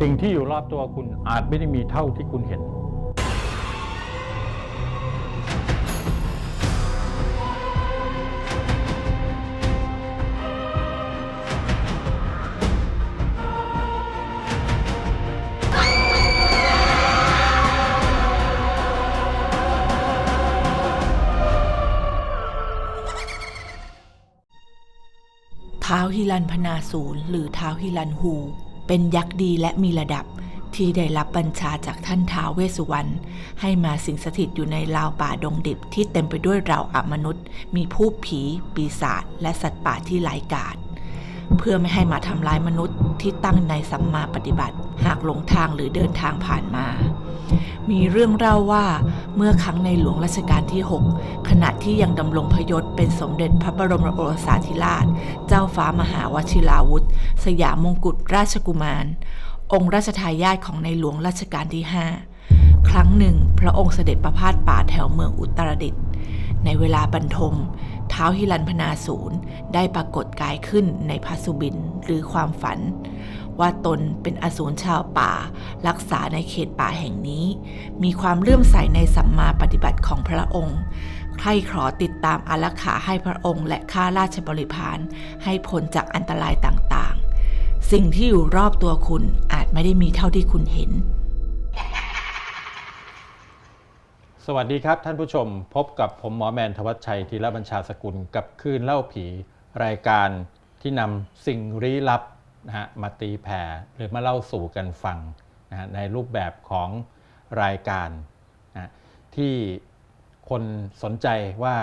สิ่งที่อยู่รอบตัวคุณอาจไม่ได้มีเท่าที่คุณเห็น ท้าวฮิรันพนาศูนย์หรือท้าวฮิรันฮู เป็นยักษ์ดีและมีระดับที่ได้รับบัญชาจากท่านท้าวเวสสุวรรณให้มาสิงสถิตอยู่ในราวป่าดงดิบที่เต็มไปด้วยเราอมนุษย์ มีผู้ผี ปีศาจและสัตว์ป่าที่หลายกาดเพื่อไม่ให้มาทำร้ายมนุษย์ที่ตั้งในสัมมาปฏิบัติ หากหลงทางหรือเดินทางผ่านมา มีเรื่องเล่าว่าเมื่อครั้งในหลวงรัชกาลที่ 6 ขณะที่ยังดำรงพยศเป็นสมเด็จพระบรมโอรสาธิราช เจ้าฟ้ามหาวชิราวุธ สยามมงกุฎราชกุมาร องค์ราชทายาทของในหลวงรัชกาลที่ 5 ครั้งหนึ่ง พระองค์เสด็จประพาสป่าแถวเมืองอุตรดิตถ์ในเวลาบรรทม เท้าฮิรันพนาศูนย์ได้ปรากฏกายขึ้นในพระสุบินหรือความฝัน ว่าตนเป็นอสูรชาวป่า รักษาในเขตป่าแห่งนี้ มีความเลื่อมใสในสัมมาปฏิบัติของพระองค์ใครขอติดตามอารักขาให้พระองค์ และข้าราชบริพารให้พ้นจากอันตรายต่างๆ สิ่งที่อยู่รอบตัวคุณอาจไม่ได้มีเท่าที่คุณเห็น สวัสดีครับท่านผู้ชมพบกับผมหมอแมนทวัชชัยธีรบัญชาสกุลกับคืนเล่าผีรายการที่นำสิ่งลี้ลับ นะฮะมาตีแผ่หรือมาเล่าสู่กันฟังนะฮะในรูปแบบของรายการนะที่คนสนใจว่า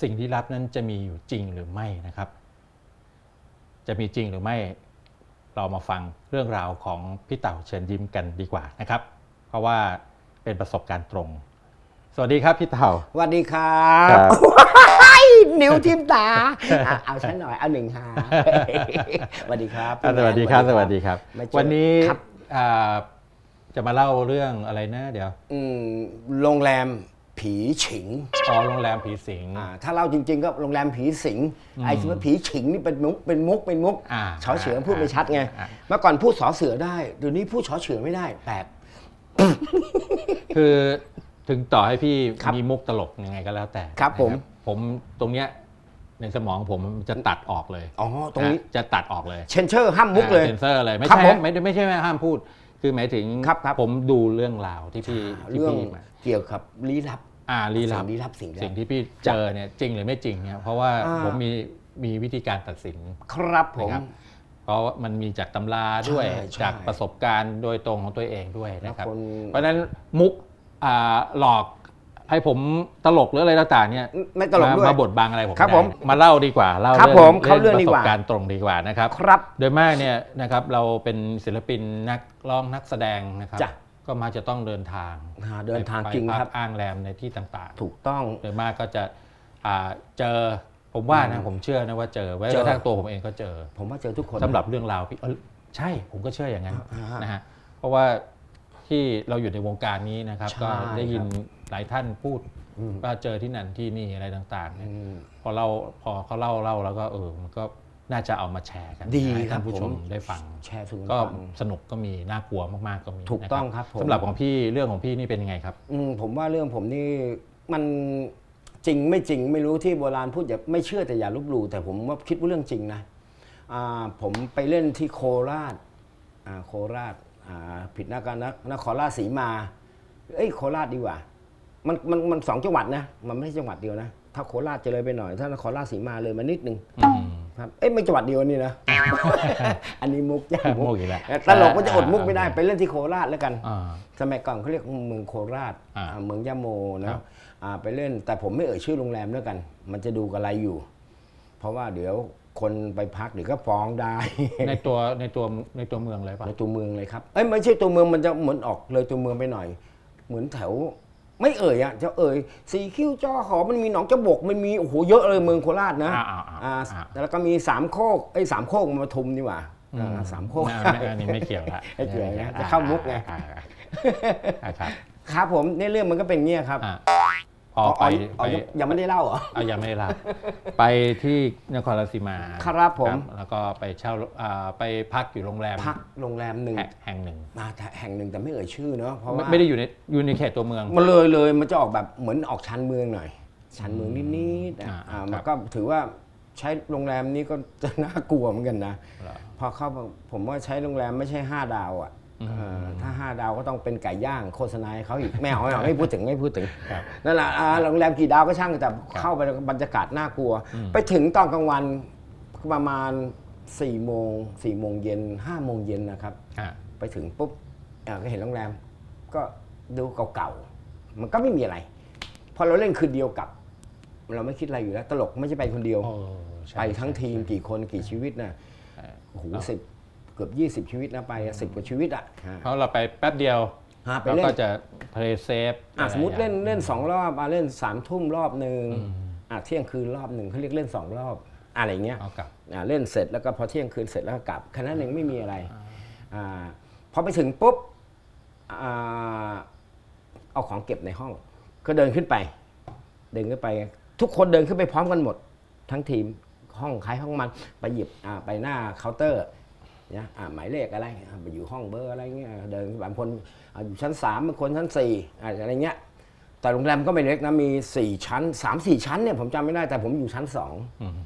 สิ่งลี้ลับนั้นจะมีอยู่จริงหรือไม่นะครับ จะมีจริงหรือไม่เรามาฟังเรื่องราวของพี่เต่าเชิญยิ้มกันดีกว่านะครับ เพราะว่าเป็นประสบการณ์ตรง สวัสดีครับพี่เต่าสวัสดีครับครับว้าย นิ้วทิมตาอะเอาฉันหน่อย เอาหนึ่งฮาสวัสดีครับอะสวัสดีครับสวัสดีครับไม่เจอวันนี้ครับอ่าจะมาเล่าเรื่องอะไรนะเดี๋ยวอืมโรงแรมผีฉิง อ๋อ โรงแรมผีสิงอ่าถ้าเล่าจริง ๆ ก็โรงแรมผีสิง ไอ้ที่ว่าผีฉิงนี่เป็นมุก เป็นมุก เป็นมุกอ่าชอเฉือพูดไม่ชัดไงอ่าเมื่อก่อนพูดสอเสือได้ เดี๋ยวนี้พูดชอเฉือไม่ได้แปลกคือถึงต่อให้พี่ครับมีมุกตลกยังไงก็แล้วแต่ ครับผมนะ ผมตรงเนี้ยในสมองผมมันจะตัดออกเลยอ๋อตรงนี้ะจะตัดออกเลยเชนเชอร์ห้ามมุกเลย เซนเซอร์เลยไม่ครับใช่ผมไม่ได้ไม่ใช่ว่าห้ามพูด คือหมายถึงครับครับ ผมดูเรื่องราวที่พี่ที่เรื่องพี่มาเกี่ยวกับลี้ลับอ่าลีลับสิ่งลี้ลับสิ่งลี้ลับสิ่งที่พี่เจอเนี่ยจริงหรือไม่จริงเนี่ยเพราะว่าอ่า ผมมีมีวิธีการตัดสินครับผมนะครับเพราะว่ามันมีจากตำราด้วยใช่ใช่จากประสบการณ์โดยตรงของตัวเองด้วยนะครับ แล้วคน เพราะฉะนั้นมุกอ่าหลอก ให้ผมตลกหรืออะไรต่างๆเนี่ยไม่ตลกด้วยมามาบดบังอะไรผมครับได้ผมมาเล่าดีกว่าเล่าครับผมเข้าเรื่องปดีระสกบว่าการณ์ตรงดีกว่านะครับครับ โดยมากเนี่ยนะครับเราเป็นศิลปินนักร้องนักแสดงนะครับจ้ะก็มักจะต้องเดินทางอ่าเดินทางไปจริงพักครับอ้างแรมในที่ต่างๆ ถูกต้องโดยมากก็จะอ่าเจอผมว่านะอืมผมเชื่อนะว่าเจอแม้เจกอระทั่งตัวผมเองก็เจอ ผมว่าเจอทุกคนสำหรับเรื่องราวพี่เอ้ยใช่ผมก็เชื่ออย่างนั้นอ่าฮะนะฮะเพราะว่า ที่เราอยู่ในวงการนี้นะครับ ใช่ก็ได้ยินครับหลายท่านพูดอืม ว่าเจอที่นั่นที่นี่อะไรต่างๆเนี่ยอืม พอเราพอเขาเล่าเล่าแล้วก็เออมันก็น่าจะเอามาแชร์กันดีให้ครัท่าบนผู้ชมผม ได้ฟัง แชร์สู่กันก็ฟัง สนุกก็มีน่ากลัวมากๆก็มีถูกต้องครับผม สำหรับของพี่เรื่องของพี่นี่เป็นยังไงครับ อืมผมว่าเรื่องผมนี่มันจริงไม่จริงไม่รู้ที่โบราณพูดอย่าไม่เชื่อแต่อย่าลบหลู่แต่ผมว่าคิดว่าเรื่องจริงนะอ่าผมไปเล่นที่โคราชอ่าโคราชอ่า ผิดนักการนนครราชสีมา เอ้ยโคราชดีกว่า มันมันมันสองจังหวัดนะ มันไม่ใช่จังหวัดเดียวนะ ถ้าโคราชจะเลยไปหน่อย ถ้านครราชสีมาเลยมานิดนึงอืมครับ เอ้ยไม่จังหวัดเดียวนี่นะ อันนี้มุกย่างมุกอีกแล้วตลกก็จะอดมุกไม่ได้ไปเล่นที่โคราชแล้วกันอ่าสมัยก่อนเขาเรียกเมืองโคราชอ่าอ่าเมืองยะโมครันะบอ่าไปเล่น แต่ผมไม่เอ่ยชื่อโรงแรมแล้วกัน มันจะดูกระไรอยู่ เพราะว่าเดี๋ยว คนไปพักเดี๋ยวก็ฟ้องได้ ในตัวในตัวในตัวเมืองเลยป่ะในตัวเมืองเลยครับเอ้ยไม่ใช่ตัวเมืองมันจะเหมือนออกเลยตัวเมืองไปหน่อย เหมือนแถว ไม่เอ่ยอะจะเอ่ยสีคิ้วจอหอมันมีหนองจบกมันมีโอ้โหเยอะเลยเมืองโคราชนะอ่าอ่าอ่าอ่าอ่าแล้วก็มีสามโคกไอ้ยสามโคกมาทุมนี่หว่าอ่าสามโคกอันนี้อันนี้ไม่เกี่ยวละไม่เกี่ยวนะจะเข้ามุกไงอ่าอ่าอ่าครับครับผมในเรื่องมันก็เป็นเงี้ยครับ อ่าออกไปอ๋อไปยังยังไม่ได้เล่าเหรอเอายังไม่ได้ลาไปที่นครราชสีมาครับผมแล้วก็ไปเช่าอ่าไปพักอยู่โรงแรมพักโรงแรมหนึ่งแห่งแห่งหนึ่งมาแต่แห่งหนึ่งแต่ไม่เอ่ยชื่อเนาะเพราะไม่ว่าไม่ได้อยู่ในอยู่ในเขตตัวเมืองมันเลยเลยมันจะออกแบบเหมือนออกชันเมืองหน่อยชันเมืองนิดๆอะอ่าอ่าครับมันก็ถือว่าใช้โรงแรมนี้ก็จะน่ากลัวเหมือนกันนะเหรอพอเข้ามาผมว่าใช้โรงแรมไม่ใช่ 5 ดาวอะ เออถ้า5ดาวก็ต้องเป็นไก่ย่างโฆษณาให้เขาอีกไม่เอาไม่เอาไม่พูดถึงไม่พูดถึงครับนั่นแหละอ่าโรงแรมกี่ดาวก็ช่างแต่เข้าไปแล้วบรรยากาศน่ากลัว ไปถึงตอนกลางวันประมาณ4ี่โมงสี่โมงเย็นห้าโมงเย็นนะครับอ่าไปถึงปุ๊บอ่าก็เห็นโรงแรม ก็ดูเก่าๆมันก็ไม่มีอะไร พอเราเล่นคืนเดียวกลับ เราไม่คิดอะไรอยู่แล้ว ตลกไม่ใช่ไปคนเดียวโอ้ใช่ไปทั้งใช่ทีมกี่คนกี่ชีวิตนะใช่โอ้โหเนอะสิบ เกือบ 20 ชีวิตนะไปสิบกว่าชีวิตอะฮะเพราะเราไปแป๊บเดียวฮะไปเราเล่นก็จะ play safe อะสมมติอะไรเล่นอย่างเล่นสองรอบอะเล่นสามทุ่มรอบหนึ่งอะเที่ยงคืนรอบหนึ่งเขาเรียกเล่นสองรอบอะไรเงี้ยเอากลับอ่าเล่นเสร็จแล้วก็พอเที่ยงคืนเสร็จแล้วก็กลับแค่นั้นเองไม่มีอะไรอาพอไปถึงปุ๊บอ่าเอาของเก็บในห้อง ก็เดินขึ้นไป เดินขึ้นไป ทุกคนเดินขึ้นไปพร้อมกันหมด ทั้งทีมห้องใครห้องมันไปหยิบอ่าไปหน้าเคาน์เตอร์เนี่ยอ่าหมายเลขอะไรอ่าไปอยู่ห้องเบอร์อะไรเงี้ยเดินบางคนอ่าอยู่ชั้นสามบางคนชั้นสี่อ่าอะไรเงี้ยแต่โรงแรมก็ไม่เล็กนะมีสี่ชั้นสามสี่ชั้นเนี่ยผมจำไม่ได้แต่ผมอยู่ชั้นสองอืม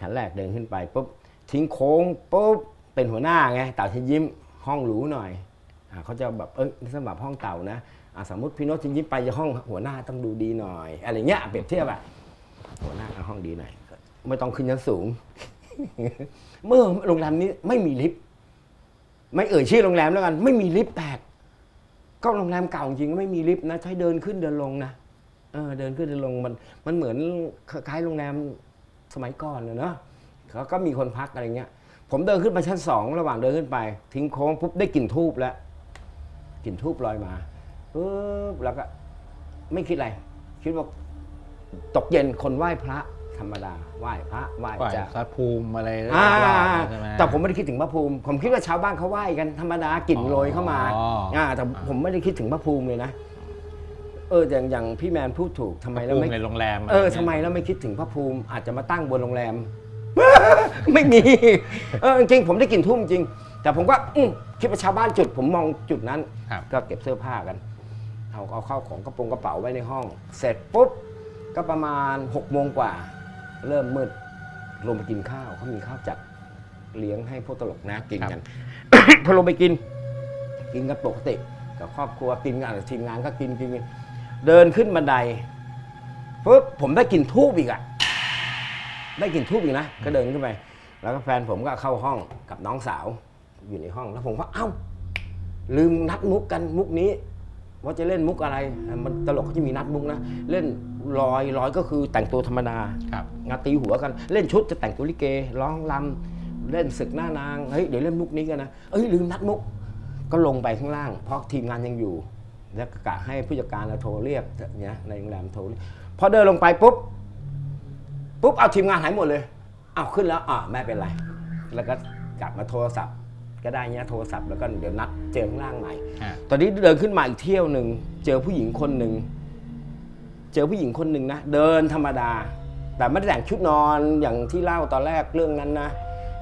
ชั้นแรกเดินขึ้นไปปุ๊บทิ้งโค้งปุ๊บเป็นหัวหน้าไงเต่าชินยิ้มห้องหรูหน่อยอาเขาจะแบบเอ้ยสำหรับห้องเต่านะอะสมมติพี่โน้ตชินยิ้มไปจะห้องหัวหน้าต้องดูดีหน่อย อะไรเงี้ยเปรียบเทียบอะหัวหน้าเอาห้องดีหน่อยไม่ต้องขึ้นชั้นสูง เมื่อโรงแรมนี้ไม่มีลิฟต์ ไม่เอ่ยชื่อโรงแรมแล้วกัน ไม่มีลิฟต์แปลกก็โรงแรมเก่าจริงไม่มีลิฟต์นะใช้เดินขึ้นเดินลงนะเออเดินขึ้นเดินลงมันมันเหมือนคล้ายโรงแรมสมัยก่อนนะเนอะเขาก็มีคนพักอะไรเงี้ย ผมเดินขึ้นไปชั้นสองระหว่างเดินขึ้นไป ทิ้งโค้งปุ๊บได้กลิ่นทูบแล้วกลิ่นทูบลอยมาปุ๊บแล้วก็ไม่คิดอะไร คิดว่าตกเย็นคนไหว้พระ ธรรมดาไหว้พระไหว้ฝ่ายเจ้าสาภูมิอะไรอ่าใช่ไหม แต่ผมไม่ได้คิดถึงพระภูมิ ผมคิดว่าชาวบ้านเขาไหว้กันธรรมดากลิ่นโรยเข้ามาอ๋ออ่่าแต่ผมไม่ได้คิดถึงพระภูมิเลยนะ เอออย่างอย่างพี่แมนพูดถูกทำไมสาแล้วภูมิไม่ในโรงแรมเอออะรงี้ยทำไมแล้วไม่คิดถึงพระภูมิ อาจจะมาตั้งบนโรงแรม ไม่มีเออจริงๆผมได้กลิ่นทุ่มจริง แต่ผมก็อืมคิดว่าชาวบ้านจุด ผมมองจุดนั้น ครับ ก็เก็บเสื้อผ้ากัน เอาเอาเข้าของกระโปรงกระเป๋าไว้ในห้อง เสร็จปุ๊บก็ประมาณ6กโมงกว่า เริ่มมืดลงไปกินข้าวเขามีข้าวจัดเลี้ยงให้พวกตลกนะกินกัน พอลงไปกิน กินกันปกติกับครอบครัวกินกันกับทีมงานก็กินกินกินเดินขึ้นบันไดปุ๊บผมได้กลิ่นทูบอีกอะได้กลิ่นทูบอีกนะก็เดินขึ้นไป แล้วก็แฟนผมก็เข้าห้องกับน้องสาวอยู่ในห้อง แล้วผมก็เอ้า ลืมนัดมุกกันมุกนี้ ว่าจะเล่นมุกอะไรอะมันตลกเขาจะมีนัดมุกนะ เล่น ลอยลอยก็คือแต่งตัวธรรมดาครับงานตีหัวกันเล่นชุดจะแต่งตัวลิเกร้องลำเล่นศึกหน้านางเฮ้ยเดี๋ยวเล่นมุกนี้กันนะเอ้ยลืมนัดมุกก็ลงไปข้างล่าง เพราะทีมงานยังอยู่ แล้วก็กะให้ผู้จัดการเราโทรเรียกเนี่ยในโรงแรมโทรเรียกพอเดินลงไปปุ๊บปุ๊บเอาทีมงานหายหมดเลยเอาขึ้นแล้วอ่าไม่เป็นไร แล้วก็กลับมาโทรศัพท์ ก็ได้เงี้ยโทรศัพท์แล้วก็เดี๋ยวนัดเจอข้างล่างใหม่อ่าตอนนี้เดินขึ้นมาอีกเที่ยวหนึ่งเจอผู้หญิงคนหนึ่ง เจอผู้หญิงคนหนึ่งนะเดินธรรมดา แต่ไม่ได้แต่งชุดนอนอย่างที่เล่าตอนแรกเรื่องนั้นนะ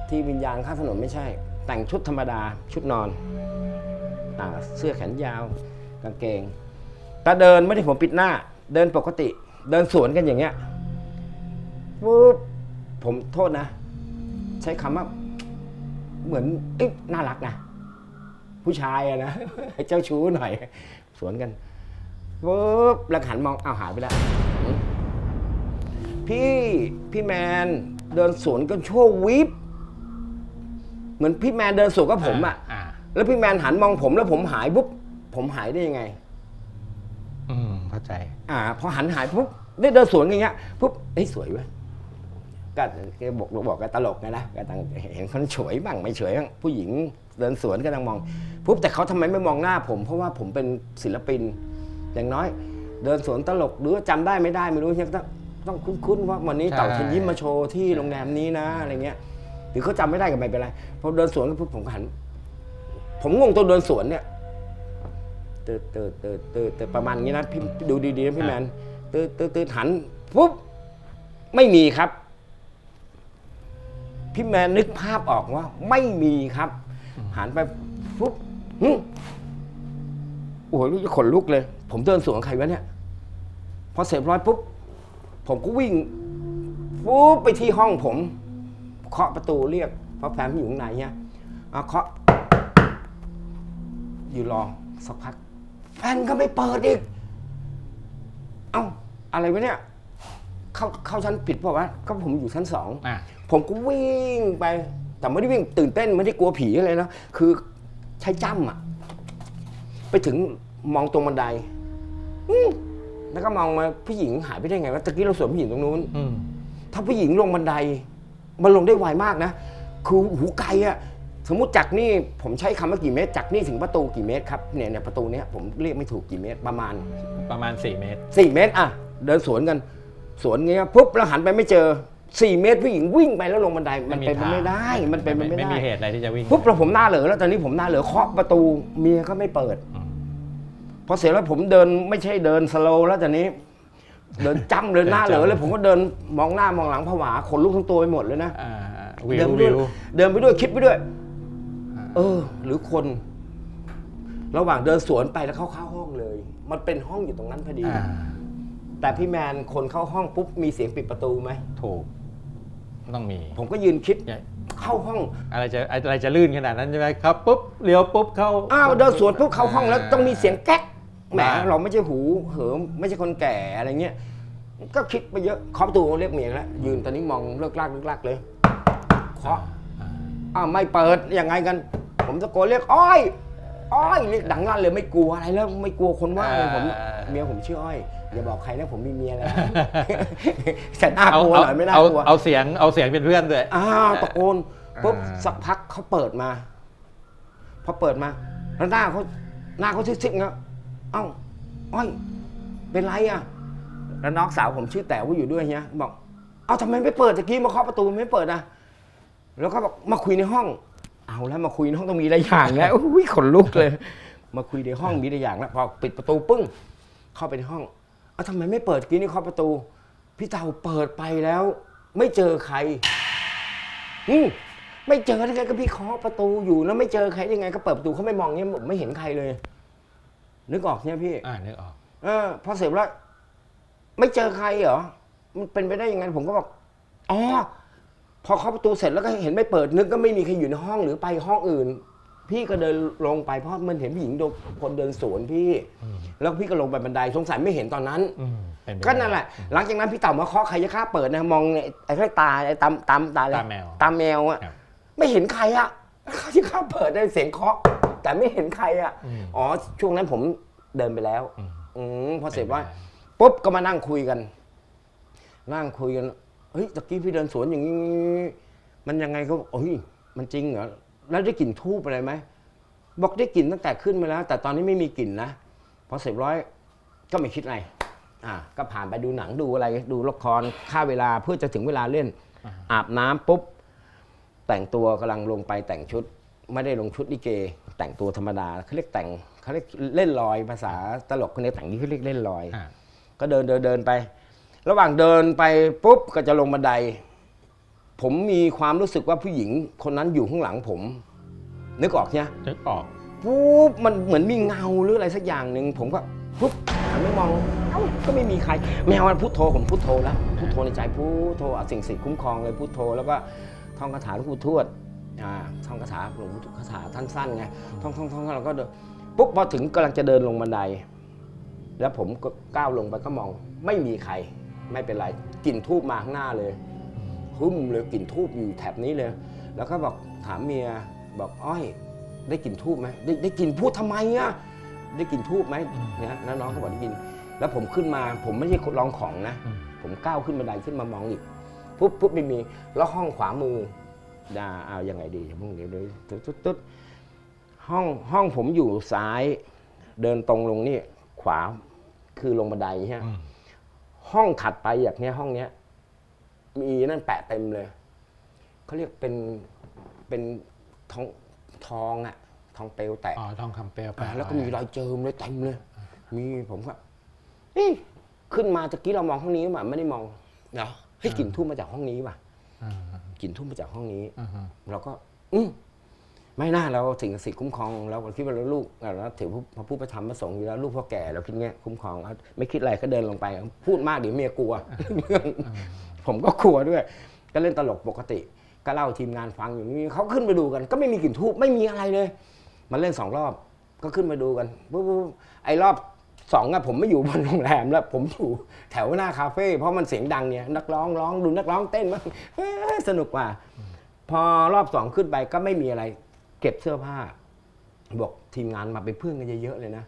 ที่วิญญาณข้างถนนไม่ใช่ แต่งชุดธรรมดาชุดนอนอาเสื้อแขนยาวกางเกง แต่เดินไม่ได้ผมปิดหน้า เดินปกติ เดินสวนกันอย่างเงี้ยปุ๊บผมโทษนะ ใช้คำว่าเหมือนอ๊ะน่ารักนะ ผู้ชายอะนะ เจ้าชู้หน่อย สวนกัน ปุ๊บแล้วหันมองเอาวหายไปแล้วหืมพี่พี่แมนเดินสวนกันชั่ววิบเหมือนพี่แมนเดินสวนกับผมอะอ่าแล้วพี่แมนหันมองผมแล้วผมหายปุ๊บผมหายได้ยังไง อืมเข้าใจ อ่า พอหันหายปุ๊บได้เดินสวนอย่างเงี้ยปุ๊บเอ้ยสวยเว้ยก็แกบอกบอกกันตลกไงนะก็ต่างเห็นคนสวยบ้างไม่สวยบ้างผู้หญิงเดินสวนก็ต้องมองปุ๊บแต่เขาทำไมไม่มองหน้าผม เพราะว่าผมเป็นศิลปิน อย่างน้อย เดินสวนตลกหรือว่าจำได้ไม่ได้ไม่รู้ยังต้องต้องคุ้นๆว่าวันนี้ใช่เต่าเชิญยิ้มมาโชว์ที่โรงแรมนี้นะอะไรเงี้ยหรือเขาจำไม่ได้ก็ไม่เป็นไรพอเดินสวนก็ปุ๊บผมก็หัน ผมงงตัวเดินสวนเนี่ยเติร์ดเติร์ดเติร์ดเติร์ดเติร์ดประมาณนี้นะพี่ดูดีๆนะพี่แมนตืดตืดตืดหันปุ๊บไม่มีครับ พี่แมนนึกภาพออกว่า ไม่มีครับ หันไปปุ๊บหึโอ้โหรู้จะขนลุกเลย ผมเดินสวนกับใครวะเนี่ย พอเสร็จร้อยปุ๊บ ผมก็วิ่งปุ๊บไปที่ห้องผม เคาะประตูเรียกเพราะแฟนผมอยู่ข้างในเนี่ยเอาเคาะ อยู่รอสักพัก แฟนก็ไม่เปิดอีก เอ้า อะไรวะเนี่ย เข้าเข้าชั้นผิดเปล่าวะก็ผมอยู่ชั้นสองอะ ผมก็วิ่งไป แต่ไม่ได้วิ่งตื่นเต้นไม่ได้กลัวผีอะไรนะ คือใช้จ้ำอะไปถึงมองตรงบันไดอืม แล้วก็มองมาผู้หญิงหายไปได้ไงวะตะกี้เราสวนผู้หญิงตรงนู้นอืมถ้าผู้หญิงลงบันได มันลงได้ไวมากนะ คือหูไกลอะสมมติจากนี่ผมใช้คำว่ากี่เมตร จากนี่ถึงประตูกี่เมตรครับเนี่ยเนี่ยประตูเนี้ยผมเรียกไม่ถูกกี่เมตรประมาณประมาณ 4 เมตรสี่เมตรอะเดินสวนกัน สวนเงี้ยปุ๊บแล้วหันไปไม่เจอสี่เมตรผู้หญิงวิ่งไปแล้วลงบันไดมันเป็นไปไม่ได้มันเป็นไปไม่ไม่ได้มีเหตุอะไรที่จะวิ่งปุ๊บแล้วผมหน้าเหลือแล้วตอนนี้ผมหน้าเหลือเคาะประตูเมียก็ไม่เปิดอืม พอเสร็จแล้วผมเดินไม่ใช่เดินสโลว์แล้วตอนนี้ เดินจ้ำเลยหน้าเหลือเลยผมก็เดินมองหน้ามองหลังผวาขนลุกทั้งตัวไปหมดเลยนะอ่าวิเดิวนไปด้วิวย วเดินไปด้วยคิดไปด้วย เออ หรือคน ระหว่างเดินสวนไปแล้วเข้าเข้าห้องเลย มันเป็นห้องอยู่ตรงนั้นพอดี อ่าแต่พี่แมนคนเข้าห้องปุ๊บมีเสียงปิดประตูไหม ถูกต้องมี ผมก็ยืนคิดอย่าเข้าห้อง อะไรจะอะไรจะลื่นขนาดนั้นใช่ไหมครับปุ๊บเลี้ยวปุ๊บเข้า อ้าวเดินสวนปุ๊บเข้าห้องแล้วต้องมีเสียงแก๊ก แหมบ้าเราไม่ใช่หูเหิมไม่ใช่คนแก่อะไรเงี้ยก็คิดไปเยอะเคาะประตูเรียกเมียแล้วยืนตอนนี้มองเลิกลากเลิกลากเลยเคาะอ่าอ้าวไม่เปิดยังไงกัน ผมตะโกนเรียกอ้อยอ้อยเรียกดังลั่นเลยไม่กลัวอะไรแล้วไม่กลัวคนว่าเลยผมเมียผมชื่ออ้อยอย่าบอกใครนะผมมีเมียแล้วแต่น่ากลัวหน่อยไม่น่ากลัวเอาเอาเสียงเอาเสียงเป็นเพื่อนด้วยอ้าวตะโกนปุ๊บอ่าสักพักเขาเปิดมาพอเปิดมาแล้วหน้าเขาหน้าเขาซิดๆเงี้ย เอ้าอ้อยเป็นไรอะ แล้วน้องสาวผมชื่อแต๋วอยู่ด้วยเนี้ยบอก เอ้าทำไมไม่เปิดตะกี้มาเคาะประตูไม่เปิดอะแล้วก็บอกมาคุยในห้อง เอาแล้วมาคุยในห้องต้องมีอะไรอย่างแล้วอุ้ยขนลุกเลย มาคุยในห้องมีอะไรอย่างแล้วพอปิดประตูปึ้ง เข้าไปในห้องเอ้าทำไมไม่เปิดตะกี้นี่เคาะประตู พี่เต่าเปิดไปแล้ว ไม่เจอใคร อืมไม่เจอได้ไงก็พี่เคาะประตูอยู่แล้วไม่เจอใครได้ไง ก็เปิดประตูเขาไม่มองเงี้ยไม่เห็นใครเลย นึกออกเนี่ยพี่ อ่านึกออก เออพอเสร็จแล้ว ไม่เจอใครเหรอ มันเป็นไปได้ยังไงผมก็บอก อ๋อ พอเข้าประตูเสร็จแล้วก็เห็นไม่เปิด นึกก็ไม่มีใครอยู่ในห้องหรือไปห้องอื่น พี่ก็เดินลงไปเพราะมันเห็นผู้หญิงโดนคนเดินสวนพี่แล้วพี่ก็ลงไปบันไดสงสัยไม่เห็นตอนนั้น อืมเป็นไปก็นั่นแหละ หลังจากนั้นพี่เต่ามาเคาะใครจะกล้าเปิดนะมองไอ้ไอ้แค่ตาไอ้ตามตามตาอะไรตาแมวตาแมวอะครับ ไม่เห็นใครอะเขาจะกล้าเปิดได้เสียงเคาะ แต่ไม่เห็นใครอะอืมอ๋อช่วงนั้นผมเดินไปแล้วอืมอืมพอเสร็จว่าเป็นไปได้ปุ๊บก็มานั่งคุยกัน นั่งคุยกันเฮ้ยตะกี้พี่เดินสวนอย่างนี้มันยังไงก็บอกเฮ้ยมันจริงเหรอแล้วได้กลิ่นทูบอะไรไหมบอกได้กลิ่นตั้งแต่ขึ้นมาแล้ว แต่ตอนนี้ไม่มีกลิ่นนะพอเสร็จร้อยก็ไม่คิดอะไรอะก็ผ่านไปดูหนังดูอะไรดูละครค่าเวลาเพื่อจะถึงเวลาเล่น อาบน้ำปุ๊บแต่งตัวกำลังลงไปแต่งชุด ไม่ได้ลงชุดลิเก แต่งตัวธรรมดาเขาเรียกแต่งเขาเรียกเล่นลอยภาษาตลกคนนี้แต่งนี่เขาเรียกเล่นลอย อ่าก็เดินเดินเดินไป ระหว่างเดินไปปุ๊บก็จะลงบันได ผมมีความรู้สึกว่าผู้หญิงคนนั้นอยู่ข้างหลังผม นึกออกใช่ไหมนึกออกปุ๊บมันเหมือนมีเงาหรืออะไรสักอย่างหนึ่งผมก็ปุ๊บหันไม่มองเอ้าก็ไม่มีใครแมวมันพุทโธผมพุทโธแล้วพุทโธในใจพุทโธเอาสิ่งศักดิ์สิทธิ์คุ้มครองเลยพุทโธแล้วก็ท่องคาถาหลวงปู่ทวด อ่าท่องคาถาหลวงปู่คาถาท่านสั้นไงท่องท่องท่องแล้วก็เดินปุ๊บพอถึงกำลังจะเดินลงบันได แล้วผมก็ก้าวลงไปก็มอง ไม่มีใคร ไม่เป็นไรกลิ่นทูบมาข้างหน้าเลยหึมเลยกลิ่นทูบอยู่แถบนี้เลย แล้วก็บอกถามเมียบอกอ้อยได้กลิ่นทูบไหมได้ได้กลิ่นพูดทำไมอะได้กลิ่นทูบไหมเนี่ยแล้วน้องเขาบอกได้กินแล้วผมขึ้นมา ผมไม่ใช่ลองของนะ ผมก้าวขึ้นบันไดขึ้นมามองอีกปุ๊บปุ๊บไม่มีแล้วห้องขวามือ ดาเอายังไงดีเดี๋ยวมึงเดี๋ยวเดี๋ยตุ๊ดตุ๊ดห้องห้องผมอยู่ซ้าย เดินตรงลงนี่ขวาคือลงบันไดใช่ไหมห้องถัดไปอย่างเนี้ยห้องเนี้ย มีนั่นแปะเต็มเลยเขาเรียกเป็นเป็นทองทองอะทองเปลวแตะอ๋อทองคำเปลวไปอ่าแล้วก็มีรอยเจิมเลยเต็มเลย มีผมก็เอ๊ะขึ้นมาตะกี้เรามองห้องนี้มาไม่ได้มองเนาะให้กลิ่นทูบมาจากห้องนี้ว่ะอ่า กลิ่นทูบมาจากห้องนี้อ่าฮะเราก็ อืมไม่น่าเราสิ่งศักดิ์สิทธิ์คุ้มครองเราคิดว่าเราลูกเราถือพระผู้ประธรรมประสงค์อยู่แล้วลูกพ่อแก่เราคิดเงี้ยคุ้มครองเอาไม่คิดอะไรก็เดินลงไป พูดมากเดี๋ยวเมียกลัว ผมก็กลัวด้วย ก็เล่นตลกปกติ ก็เล่าทีมงานฟังอยู่นี่เขาขึ้นไปดูกัน ก็ไม่มีกลิ่นทูบไม่มีอะไรเลย มันเล่นสองรอบ ก็ขึ้นมาดูกันปุ๊บปุ๊บไอ้รอบ สองอะผมไม่อยู่บนโรงแรมแล้วผมอยู่แถวหน้าคาเฟ่เพราะมันเสียงดังเนี่ยนักร้องร้องดูนักร้องเต้นมางเอ้ยสนุกว่าพอรอบสองขึ้นไปก็ไม่มีอะไร เก็บเสื้อผ้า บอกทีมงานมาเป็นเพื่อนกันเยอะๆเลยนะ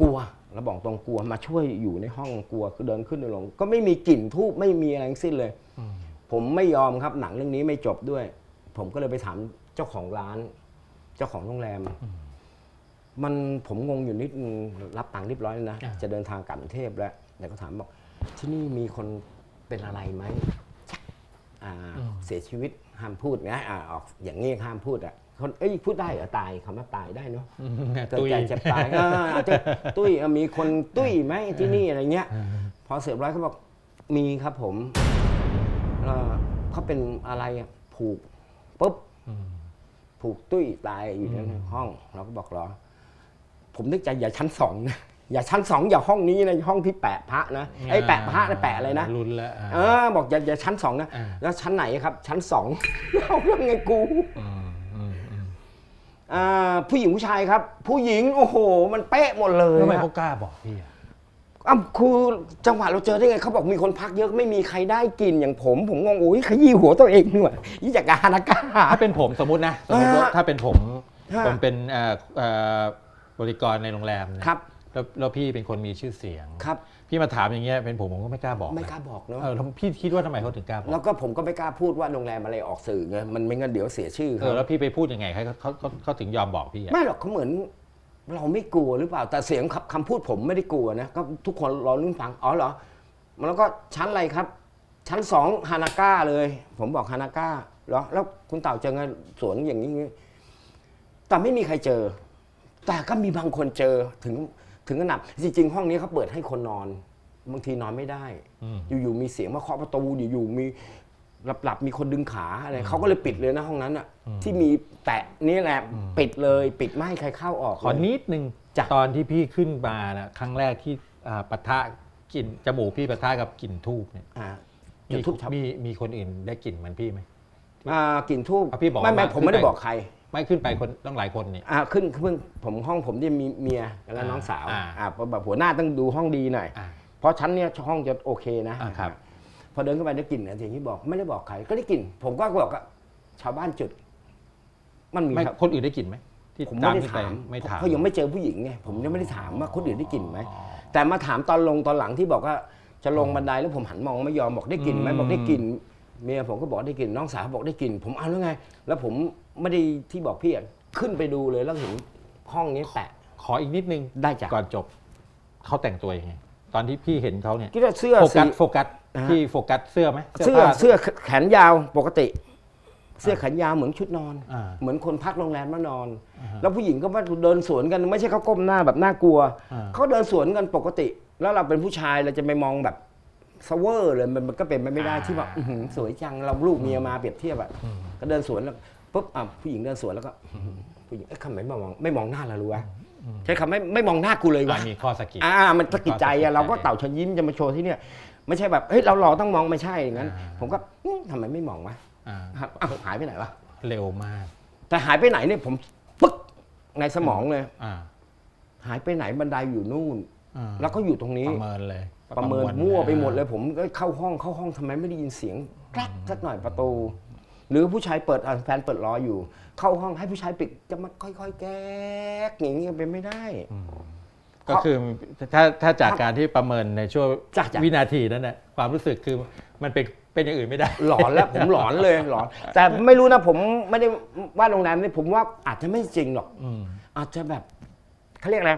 กลัวเราบอกตรงกลัวมาช่วยอยู่ในห้องกลัวคือเดินขึ้นเดินลง ก็ไม่มีกลิ่นทูบไม่มีอะไรทั้งสิ้นเลยผมไม่ยอมครับหนังเรื่องนี้ไม่จบด้วย ผมก็เลยไปถามเจ้าของร้าน เจ้าของโรงแรม มันผมงงอยู่นิดนึงรับตังค์เรียบร้อยแล้วนะ อ่า จะเดินทางกลับกรุงเทพแล้วแต่ก็ถามบอกที่นี่มีคนเป็นอะไรไหมอ่าเสียชีวิตห้ามพูดนะอ่าออกอย่างนี้ห้ามพูดอะคนเอ้ยพูดได้เหรอตายคำว่าตายได้เนาะอืมเกิดตุ้ยแก่เจ็บตายเอออาจจะตุ้ยเออมีคนตุ้ยไหมที่นี่อะไรเงี้ย พอเสร็จร้อยเขาบอกมีครับผมเอ่อเขาเป็นอะไรอะผูกปุ๊บอืมผูกตุ้ยตายอยู่ในห้อง เราก็บอกเหรอ ผมนึกใจอย่าชั้นสองนะอย่าชั้นสองอย่าห้องนี้นะห้องที่แปะพระนะไอ้ยแปะพระนะแปะอะไรนะลุ้นแล้วอ่าเออบอกอย่าอย่าชั้นสองนะอ่าแล้วชั้นไหนครับ ชั้นสองเอายังไงกูอืมอืมอืมอ่าผู้หญิงผู้ชายครับ ผู้หญิงโอ้โห มันเป๊ะหมดเลยทำไมอะเขากล้าบอกพี่อะอ้าวคือจังหวะเราเจอได้ไงเขาบอกมีคนพักเยอะไม่มีใครได้กินอย่างผม ผมงงอุ้ยขยี้หัวตัวเองหน่อยยี่จากการนากาถ้าเป็นผมสมมตินะสมมติว่าอ่าถ้าเป็นผมฮะผมเป็นเอ่อเอ่อ บริกรในโรงแรมเนี่ยครับ แล้วแล้วพี่เป็นคนมีชื่อเสียง ครับ พี่มาถามอย่างเงี้ยเป็นผมผมก็ไม่กล้าบอกนะไม่กล้าบอกเนาะ เออแล้วพี่คิดว่าทำไมเขาถึงกล้าบอกแล้วก็ผมก็ไม่กล้าพูดว่าโรงแรมอะไรออกสื่อไงมันไม่งั้นเดี๋ยวเสียชื่อเอเขาอแล้วพี่ไปพูดยังไงให้เขาเขาเขาเขาถึงยอมบอกพี่อะไม่หรอกเขาเหมือน เราไม่กลัวหรือเปล่า แต่เสียงคำคำพูดผมไม่ได้กลัวนะก็ทุกคนรอรุ่นฟังอ๋อเหรอแล้วก็ชั้นอะไรครับ ชั้นสองฮานาก้าเลย ผมบอกฮานาก้าเหรอแล้วคุณเต่าเจอไงสวนอย่างนี้แต่ไม่มีใครเจอ แต่ก็มีบางคนเจอถึงถึงขนาดจริงๆ ห้องนี้เขาเปิดให้คนนอน บางทีนอนไม่ได้อืมอยู่ๆมีเสียงมาเคาะประตูอยู่ๆมีหลับๆมีคนดึงขาอะไรเขาก็เลยปิดเลยนะห้องนั้นอะที่มีแตะนี่แหละปิดเลยปิดไม่ให้ใครเข้าออกขอเลยนิดนึงจ้ะตอนที่พี่ขึ้นมานะครั้งแรกที่อ่าปะทะกลิ่นจมูกพี่ปะทะกับกลิ่นทูบเนี่ยอ่ามีจุดทูบมีมีคนอื่นได้กลิ่นเหมือนพี่ไหมอ่ากลิ่นทูบอะพี่บอกไม่ไม่ว่าผมไม่ได้ขึ้นไปบอกใคร ไม่ขึ้นไปคนต้องหลายคนเนี่ยอ่าขึ้นเพิ่งผมห้องผมที่มีเมียและน้องสาวอ่าอ่าแบบหัวหน้าต้องดูห้องดีหน่อย อ่าเพราะชั้นเนี้ยห้องจะโอเคนะอ่าครับ พอเดินเข้าไปได้กลิ่นเนี่ยอย่างที่บอกไม่ได้บอกใครก็ได้กลิ่นผมก็บอกว่าชาวบ้านจุด มันมีไม่ครับคนอื่นได้กลิ่นไหมที่ผมไม่ได้ขึ้นปถามไม่ถาม เขายังไม่เจอผู้หญิงไงผมยังไม่ได้ถามว่าคนอื่นได้กลิ่นไหมอ๋อแต่มาถามตอนลงตอนหลังที่บอกว่า จะลงบันไดแล้วผมหันมองไม่ยอมบอกได้กลิ่นไหมอืม บอกได้กลิ่นเมียผมก็บอกได้กลิ่นน้องสาวบอกได้กลิ่นผมเอาแล้วไง แล้วผม ไม่ได้ที่บอกพี่อะขึ้นไปดูเลยแล้วเห็นห้องนี้แปะ ขออีกนิดนึงได้จ้ะก่อนจบเขาแต่งตัวยังไง ตอนที่พี่เห็นเขาเนี่ยคิดว่าเสื้อโฟสี กัสโฟกัสอ่า พี่โฟกัสเสื้อไหมเสื้อผ้า เสื้อแขนยาวปกติ เสื้อแขนยาวเหมือนชุดนอน อ่าเหมือนคนพักโรงแรมมานอน อ่าฮะแล้วผู้หญิงก็มาเดินสวนกันไม่ใช่เขาก้มหน้าแบบน่ากลัวอ่า เขาเดินสวนกันปกติ แล้วเราเป็นผู้ชายเราจะไปมองแบบสเวอร์เลยมันมันก็เป็นไปไม่ได้ที่แบบอื้อหือสวยจังเราลูกเมียมาเปรียบเทียบอะก็เดินสวนแล้ว ปุ๊บอะผู้หญิงเดินสวนแล้วก็อื้อหือผู้หญิงเอ้ยคำไหนไม่มองไม่มองหน้าเรารู้วะใช้คำไม่ไม่มองหน้ากูเลยวะอ่ามีข้อสกิดอ่ามันสะกิดใจอะเราก็เต่าเชญยิ้มจะมาโชว์ที่เนี่ยไม่ใช่แบบเฮ้ยเราหล่อต้องมองไม่ใช่อย่างนั้นอ่าผมก็อื้อทำไมไม่มองวะอ่าครับอ้าวหายไปไหนวะเร็วมาก แต่หายไปไหนเนี่ยผมปึ๊กในสมองเลยอ่าหายไปไหนบันไดอยู่นู่นอ่าแล้วก็อยู่ตรงนี้ประเมินเลย ประเมินวมั่วไปหมดเลย ผมก็เข้าห้องเข้าห้องทำไมไม่ได้ยินเสียงกรักสักหน่อยประตู หรือผู้ชายเปิดอะแฟนเปิดรออยู่ เข้าห้องให้ผู้ชายปิดจะมาค่อยๆ แก๊กอย่างนี้เป็นไม่ได้ ก็คือถ้าถ้าจากการที่ประเมินในช่วงจ้ะจ้ะวินาทีนั้นน่ะความรู้สึกคือมันเป็นเป็นอย่างอื่นไม่ได้ หลอนแล้วผมหลอนเลยหลอน แต่ไม่รู้นะผมไม่ได้ว่าโรงแรมนี่ผมว่าอาจจะไม่จริงหรอกอืมอาจจะแบบเขาเรียกอะไร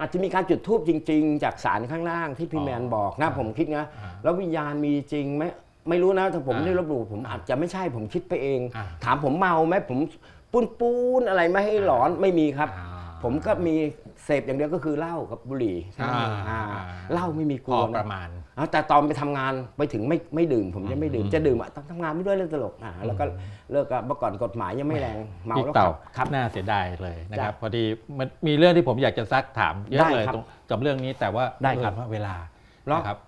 อาจจะมีการจุดทูบจริง ๆ จากสารข้างล่างที่พี่อ๋อแมนบอกนะผมคิดนะอ่าแล้ววิญญาณมีจริงไหม ไม่รู้นะถ้าผมอ่าไม่ได้ลบหลู่ผมอาจจะไม่ใช่ผมคิดไปเอง อ่า ถามผมเมาไหมผมปูนปูนๆอะไรไม่ให้หลอนไม่มีครับ อ่า ผมก็มีเสพอย่างเดียวก็คือเหล้ากับบุหรี่อ่าอ่าเหล้าไม่มีกพลัอวปนะระมาณ อ่าแต่ตอนไปทำงานไปถึงไม่ไม่ดื่ม ผมจะไม่ดื่มอืมจะดื่มอะตอนทำงานไม่ด้วยเล่นตลกอ่าแล้วก็เลิกกับเมื่อก่อนกฎหมายยังไม่แรงเมาพี่แล้วเต่าขับครับ น่าเสียดายเลยนะครับจ้ะพอดีมันมีเรื่องที่ผมอยากจะซักถามเยอะได้เลยครับตรงกับเรื่องนี้แต่ว่าได้ครับเผอิญว่าเวลาเหรอนะครับ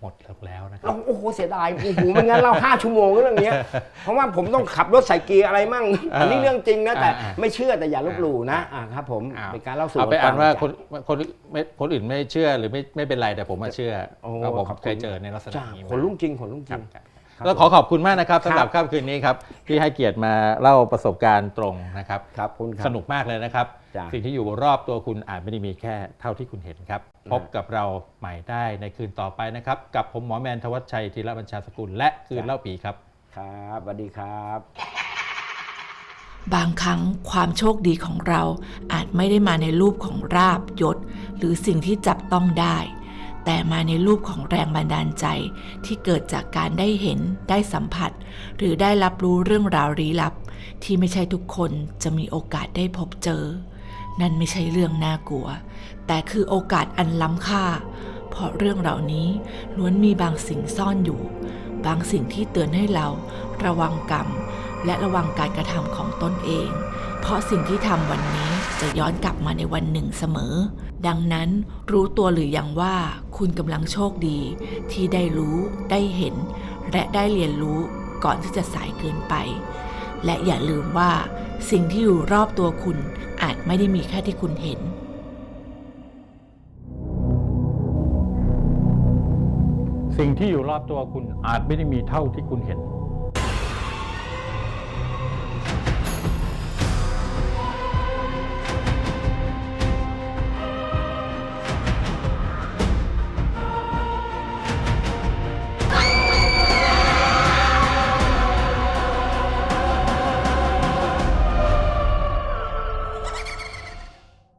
หมดแล้วนะครัเราบโอ้โหเสียดายโอ้โหไม่งั้นเราห้าชั่วโมงเรื่องเนี้ยเพราะว่าผมต้องขับรถใส่เกียร์อะไรมั่งเอออัอันนี้เรื่องจริงนะแต่อ่าไม่เชื่อแต่อย่าลบหลู่นะอ่าครับ ผมอ้วเป็นการเล่าสู่เอาไปกัอ่านว่าฟังคนคนไม่คนอื่นไม่เชื่อหรือไม่ไม่เป็นไรแต่ผมมาเชื่อโอ้เพราะผมขอบคุณเคยเจอในลักษณะจ้านี้ขนลุกจริงขนลุกจคริรับงครับครับ ก็ขอขอบคุณมากนะครับสำหรับครับค่ำคืนนี้ครับที่ให้เกียรติมาเล่าประสบการณ์ตรงนะครับครับคุณครับ สนุกมากเลยนะครับ จ้ะ สิ่งที่อยู่รอบตัวคุณอาจไม่ได้มีแค่เท่าที่คุณเห็นครับ พบกับเราใหม่ได้ในคืนต่อไปนะครับ กับผมหมอแมนทวัชชัยธีระบัญชาสกุลและคืนเล่าผีครับ ครับสวัสดีครับ บางครั้งความโชคดีของเราอาจไม่ได้มาในรูปของราบยศ หรือสิ่งที่จับต้องได้ แต่มาในรูปของแรงบันดาลใจที่เกิดจากการได้เห็นได้สัมผัส หรือได้รับรู้เรื่องราวลี้ลับ ที่ไม่ใช่ทุกคนจะมีโอกาสได้พบเจอ นั่นไม่ใช่เรื่องน่ากลัว แต่คือโอกาสอันล้ำค่า เพราะเรื่องเหล่านี้ล้วนมีบางสิ่งซ่อนอยู่ บางสิ่งที่เตือนให้เรา ระวังกรรม และระวังการกระทำของตนเอง เพราะสิ่งที่ทำวันนี้ จะย้อนกลับมาในวันหนึ่งเสมอ ดังนั้นรู้ตัวหรือยังว่าคุณกำลังโชคดี ที่ได้รู้ได้เห็น และได้เรียนรู้ก่อนที่จะสายเกินไป และอย่าลืมว่า สิ่งที่อยู่รอบตัวคุณอาจไม่ได้มีแค่ที่คุณเห็นสิ่งที่อยู่รอบตัวคุณอาจไม่ได้มีเท่าที่คุณเห็น